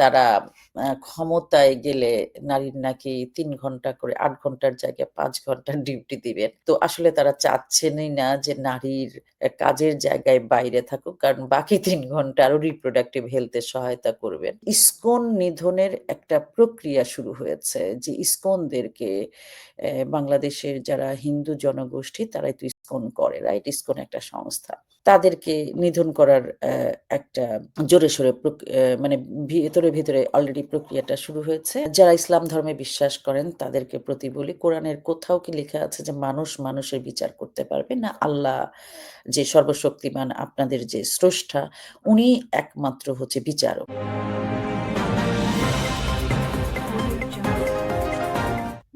তারা ক্ষমতায় গেলে নারীর নাকি তিন ঘণ্টা করে আট ঘণ্টার জায়গায় পাঁচ ঘণ্টার ডিউটি দিবেন। তো আসলে তারা চাচ্ছেনই না যে নারীর কাজের জায়গায় বাইরে থাকুক। কারণ বাকি তিন ঘণ্টা আরও health এ সহায়তা করবেন। ইসকন নিধনের একটা প্রক্রিয়া শুরু হয়েছে যে ইসকনদেরকে বাংলাদেশের যারা হিন্দু জনগোষ্ঠী তারাই তো ইসকন করে, রাইট? ইসকন একটা সংস্থা। তাদেরকে নিধন করার একটা জোরে সোরে মানে ভিতরে, ভিতরে অলরেডি প্রক্রিয়াটা শুরু হয়েছে। যারা ইসলাম ধর্মে বিশ্বাস করেন তাদেরকে প্রতি বলি, কোরআনের কোথাও কি লেখা আছে যে মানুষ মানুষের বিচার করতে পারবে? না আল্লাহ যে সর্বশক্তিমান আপনাদের যে স্রষ্টা উনি একমাত্র হচ্ছে বিচারক।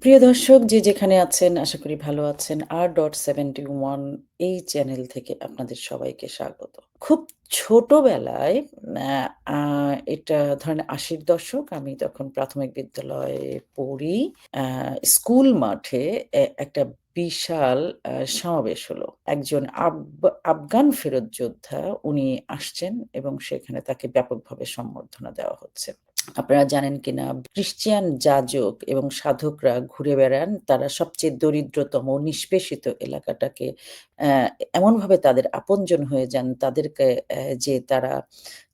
প্রিয় দর্শক, যে যেখানে আছেন, আশা করি ভালো আছেন। R.71 এই চ্যানেল থেকে আপনাদের সবাইকে স্বাগত। খুব ছোটবেলায় এটা ধরেন ৮০ র দশক, আমি তখন প্রাথমিক বিদ্যালয়ে পড়ি। স্কুল মাঠে একটা বিশাল সমাবেশ হলো। একজন আফগান ফেরত যোদ্ধা উনি আসছেন এবং সেখানে তাকে ব্যাপকভাবে সম্বর্ধনা দেওয়া হচ্ছে। আপনারা জানেন কিনা খ্রিস্টিয়ান যাজক এবং সাধকরা ঘুরে বেড়ান। তারা সবচেয়ে দরিদ্রতম নিষ্পেষিত এলাকাটাকে এমনভাবে তাদের আপনজন হয়ে যান তাদেরকে যে তারা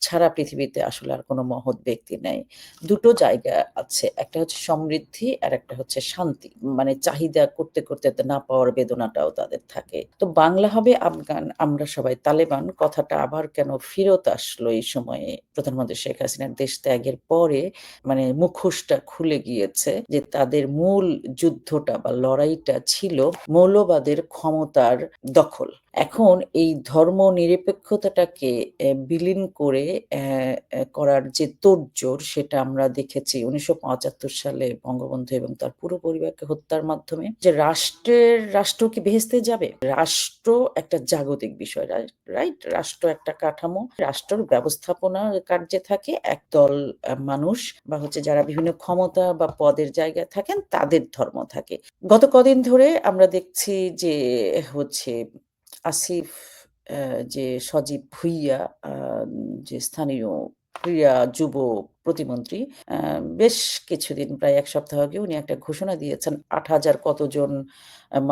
ছাড়া পৃথিবীতে আসলে আর কোনো মহৎ ব্যক্তি নাই। দুটো জায়গা আছে। একটা হচ্ছে সমৃদ্ধি আর একটা হচ্ছে শান্তি। মানে চাহিদা করতে, করতে না পাওয়ার বেদনাটাও তাদের থাকে। তো বাংলা হবে আফগান, আমরা সবাই তালেবান কথাটা আবার কেন ফেরত আসলো এই সময়ে প্রধানমন্ত্রী শেখ হাসিনার দেশ ত্যাগের পরে মানে মুখোশটা খুলে গিয়েছে যে তাদের মূল যুদ্ধটা বা লড়াইটা ছিল মৌলবাদের ক্ষমতার দখল। এখন এই ধর্ম নিরপেক্ষতাটাকে বিলীন করে করার যে তোড়জোড় সেটা আমরা দেখেছি ১৯৭৫ সালে বঙ্গবন্ধু এবং তার পুরো পরিবারকে হত্যার মাধ্যমে। যে রাষ্ট্রের রাষ্ট্র কি বেহেশতে যাবে? রাষ্ট্র একটা জাগতিক বিষয়, রাই রাইট? রাষ্ট্র একটা কাঠামো। রাষ্ট্রর ব্যবস্থাপনা কার্যে থাকে একদল মানুষ বা হচ্ছে যারা বিভিন্ন ক্ষমতা বা পদের জায়গায় থাকেন, তাদের ধর্ম থাকে। গত কদিন ধরে আমরা দেখছি যে হচ্ছে আসিফ যে সজীব ভুইয়া যে স্থানীয় ক্রীড়া যুব প্রতিমন্ত্রী বেশ কিছুদিন প্রায় এক সপ্তাহ আগে উনি একটা ঘোষণা দিয়েছেন ৮০০০ কতজন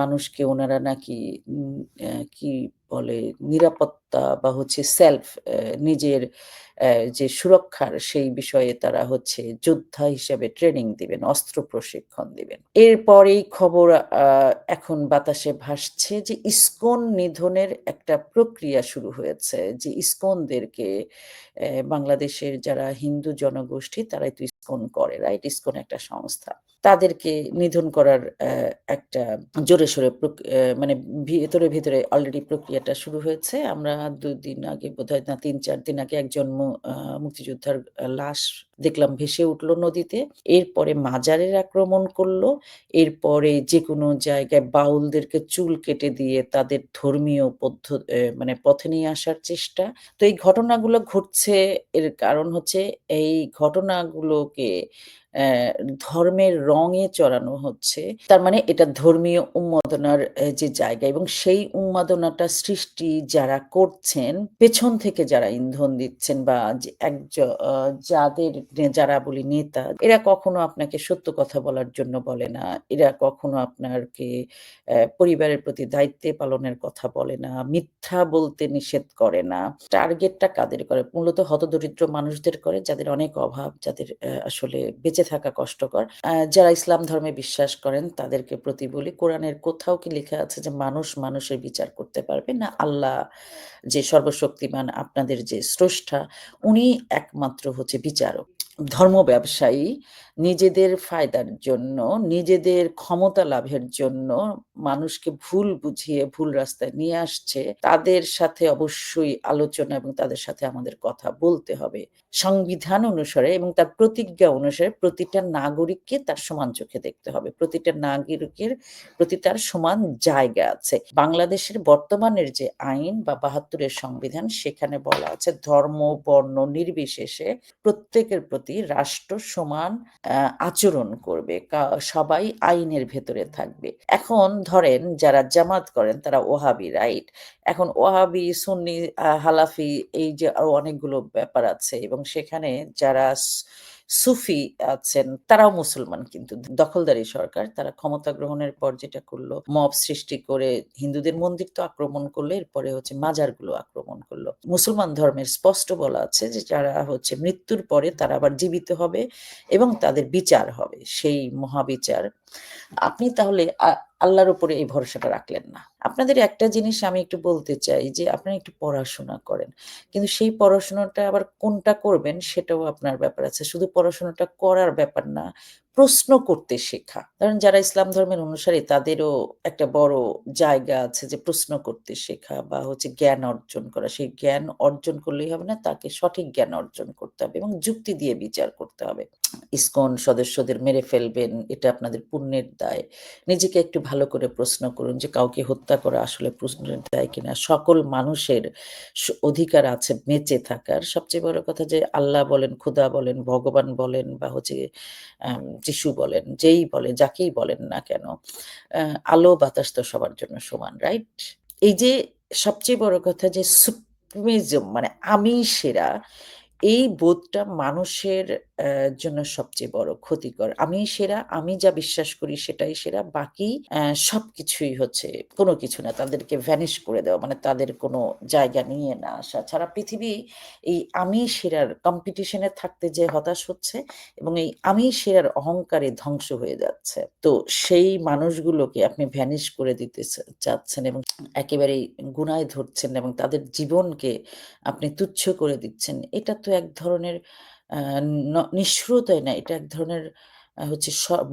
মানুষকে ওনারা নাকি কি বলে নিরাপত্তা বা হচ্ছে সেলফ নিজের যে সুরক্ষার সেই বিষয়ে তারা হচ্ছে যোদ্ধা হিসেবে ট্রেনিং দিবেন, অস্ত্র প্রশিক্ষণ দিবেন। এরপরেই খবর এখন বাতাসে ভাসছে যে ইসকন নিধনের একটা প্রক্রিয়া শুরু হয়েছে। যে ইসকনদেরকে বাংলাদেশের যারা হিন্দু জনগোষ্ঠী তারা তো ইস্কন করে, রাইট? ইস্কন একটা সংস্থা। তাদেরকে নিধন করার একটা জোরে সোরে মানে ভিতরে, ভিতরে অলরেডি প্রক্রিয়াটা শুরু হয়েছে। আমরা ২ দিন আগে বোধহয় না ৩-৪ দিন আগে একজন মুক্তিযোদ্ধার লাশ দেখলাম ভেসে উঠল নদীতে। এরপরে মাজারের আক্রমণ করল এরপরে যে কোনো জায়গায় বাউলদেরকে চুল কেটে দিয়ে তাদের ধর্মীয় পদ্ধ মানে পথে নিয়ে আসার চেষ্টা। তো এই ঘটনাগুলো ঘটছে এর কারণ হচ্ছে এই ঘটনাগুলোকে ধর্মের রঙে চড়ানো হচ্ছে। তার মানে এটা ধর্মীয় উন্মাদনার যে জায়গা এবং সেই উন্মাদনাটা সৃষ্টি যারা করছেন, পেছন থেকে যারা ইন্ধন দিচ্ছেন বা যে একজ যাদের যারা বলি নেতা, এরা কখনো আপনাকে সত্য কথা বলার জন্য বলে না। এরা কখনো আপনারকে পরিবারের প্রতি দায়িত্বে পালনের কথা বলে না। মিথ্যা বলতে নিষেধ করে না। টার্গেটটা কাদের করে? মূলত হতদরিদ্র মানুষদের করে যাদের অনেক অভাব, যাদের আসলে বেঁচে থাকা কষ্টকর। যারা ইসলাম ধর্মে বিশ্বাস করেন তাদেরকে প্রতি বলি, কোরআনের কোথাও কি লেখা আছে যে মানুষ মানুষের বিচার করতে পারবে? না আল্লাহ যে সর্বশক্তিমান আপনাদের যে স্রষ্টা উনি একমাত্র হচ্ছে বিচারক। ধর্ম ব্যবসায়ী নিজেদের ফায়দার জন্য, নিজেদের ক্ষমতা লাভের জন্য মানুষকে ভুল বুঝিয়ে ভুল রাস্তায় নিয়ে আসছে। তাদের সাথে অবশ্যই আলোচনা এবং তাদের সাথে আমাদের কথা বলতে হবে। সংবিধান অনুসারে এবং তার প্রতিজ্ঞা অনুসারে প্রতিটা নাগরিককে তার সমান চোখে দেখতে হবে। প্রতিটা নাগরিকের প্রতি তার সমান জায়গা আছে। বাংলাদেশের বর্তমানের যে আইন বা বাহাত্তরের সংবিধান সেখানে বলা আছে ধর্ম, বর্ণ নির্বিশেষে প্রত্যেকের প্রতি রাষ্ট্র সমান আচরণ করবে। সবাই আইনের ভেতরে থাকবে। এখন ধরেন যারা জামাত করেন তারা ওহাবি, রাইট? এখন ওহাবি, সুন্নি, হালাফি এই যে আরও অনেকগুলো ব্যাপার আছে এবং সেখানে যারা সুফি আছেন তারাও মুসলমান কিন্তু দখলদারি সরকার। তারা ক্ষমতা গ্রহণের পর যেটা করল মব সৃষ্টি করে হিন্দুদের মন্দির তো আক্রমণ করল, এরপরে হচ্ছে মাজারগুলো আক্রমণ করল মুসলমান ধর্মের স্পষ্ট বলা আছে যে যারা হচ্ছে মৃত্যুর পরে তারা আবার জীবিত হবে এবং তাদের বিচার হবে। সেই মহাবিচার। আপনি তাহলে আল্লাহর উপরে এই ভরসাটা রাখলেন না। আপনাদের একটা জিনিস আমি একটু বলতে চাই যে আপনি একটু পড়াশোনা করেন। কিন্তু সেই পড়াশোনাটা আবার কোনটা করবেন সেটাও আপনার ব্যাপার আছে। শুধু পড়াশোনাটা করার ব্যাপার না, প্রশ্ন করতে শেখা। কারণ যারা ইসলাম ধর্মের অনুসারী তাদেরও একটা বড় জায়গা আছে যে প্রশ্ন করতে শেখা বা হচ্ছে জ্ঞান অর্জন করা। সেই জ্ঞান অর্জন করলেই হবে না, তাকে সঠিক জ্ঞান অর্জন করতে হবে এবং যুক্তি দিয়ে বিচার করতে হবে। ইসকন সদস্যদের মেরে ফেলবেন, এটা আপনাদের পুণ্যের দায়। নিজেকে একটু ভালো করে প্রশ্ন করুন যে কাউকে হত্যা করা আসলে প্রশ্নের দায় কিনা? সকল মানুষের অধিকার আছে বেঁচে থাকার। সবচেয়ে বড় কথা যে আল্লাহ বলেন, খোদা বলেন, ভগবান বলেন বা হচ্ছে যিশু বলেন, যেই বলে যাকেই বলেন না কেন, আলো বাতাস তো সবার জন্য সমান, রাইট? এই যে সবচেয়ে বড় কথা যে সুপ্রিমিজম মানে আমি সেরা, এই বোধটা মানুষের জন্য সবচেয়ে বড় ক্ষতিকর। আমিই সেরা, আমি যা বিশ্বাস করি সেটাই সেরা। বাকি সবকিছুই হচ্ছে কোনো কিছু না। তাদেরকে ভ্যানিশ করে দেওয়া মানে তাদের কোনো জায়গা নিয়ে না আসা। ছাড়া পৃথিবী এই আমি সেরার কম্পিটিশনে থাকতে যেয়ে হতাশ হচ্ছে এবং এই আমি সেরার অহংকারে ধ্বংস হয়ে যাচ্ছে। তো সেই মানুষগুলোকে আপনি ভ্যানিশ করে দিতে চাচ্ছেন এবং একেবারেই গুনায় ধরছেন এবং তাদের জীবনকে আপনি তুচ্ছ করে দিচ্ছেন। এটা তো এক ধরনের নিষ্ঠুরতাই না, এটা এক ধরনের হচ্ছে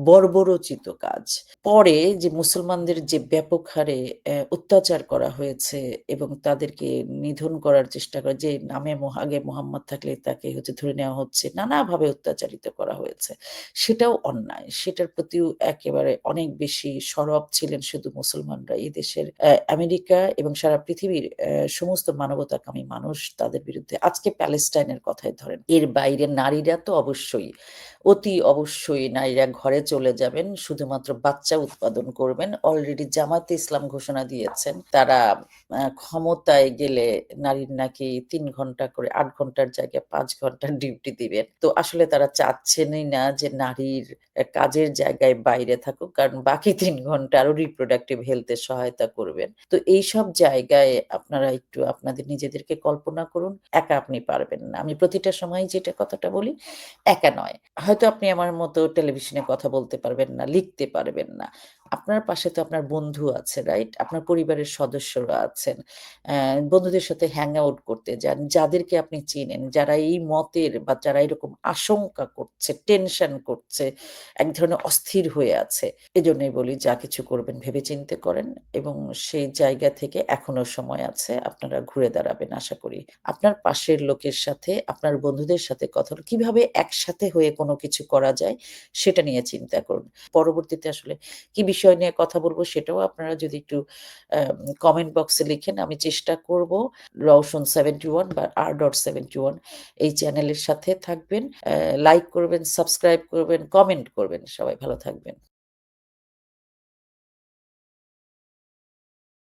বর্বরোচিত কাজ। পরে যে মুসলমানদের যে ব্যাপক হারে অত্যাচার করা হয়েছে এবং তাদেরকে নিধন করার চেষ্টা করা যে নামে আগে মোহাম্মদ থাকলে তাকে হচ্ছে ধরে নেওয়া হচ্ছে। নানাভাবে অত্যাচারিত করা হয়েছে। সেটাও অন্যায়। সেটার প্রতিও একেবারে অনেক বেশি সরব ছিলেন শুধু মুসলমানরা। এই দেশের আমেরিকা এবং সারা পৃথিবীর সমস্ত মানবতাকামী মানুষ তাদের বিরুদ্ধে আজকে প্যালেস্টাইনের কথাই ধরেন। এর বাইরে নারীরা তো অবশ্যই, অতি অবশ্যই নারীরা ঘরে চলে যাবেন। শুধুমাত্র বাচ্চা উৎপাদন করবেন। অলরেডি জামায়াতে ইসলাম ঘোষণা দিয়েছেন। তারা ক্ষমতায় গেলে নারীর নাকি তিন ঘণ্টা করে আট ঘণ্টার জায়গায় পাঁচ ঘণ্টার ডিউটি দিবেন। তো আসলে তারা চাচ্ছেনই না যে নারীর কাজের জায়গায় বাইরে থাকুক। কারণ বাকি তিন ঘণ্টা আরও রিপ্রোডাক্টিভ হেলথ সহায়তা করবেন। তো এইসব জায়গায় আপনারা একটু আপনাদের নিজেদেরকে কল্পনা করুন। একা আপনি পারবেন না। আমি প্রতিটা সময় যেটা কথাটা বলি, একা নয়। হয়তো আপনি আমার মতো টেলিভিশনে কথা বলতে পারবেন না, লিখতে পারবেন না। আপনার পাশে তো আপনার বন্ধু আছে, রাইট? আপনার পরিবারের সদস্যরা আছেন। বন্ধুদের সাথে হ্যাং আউট করতে যান। যাদেরকে আপনি চিনেন, যারা এই মতের বা যারা এরকম আশঙ্কা করছে, টেনশন করছে, এক ধরনের অস্থির হয়ে আছে। এজন্যই বলি যা কিছু করবেন ভেবে-চিন্তে করেন এবং সেই জায়গা থেকে এখনও সময় আছে। আপনারা ঘুরে দাঁড়াবেন আশা করি। আপনার পাশের লোকের সাথে, আপনার বন্ধুদের সাথে কথা কীভাবে একসাথে হয়ে কোনো কিছু করা যায় সেটা নিয়ে চিন্তা করুন। পরবর্তীতে আসলে কি বিষয় নিয়ে কথা বলব সেটাও আপনারা যদি একটু কমেন্ট বক্সে লিখেন আমি চেষ্টা করব রওশন 71 বা r.71 এই চ্যানেলের সাথে থাকবেন। লাইক করবেন, সাবস্ক্রাইব করবেন, কমেন্ট করবেন। সবাই ভালো থাকবেন।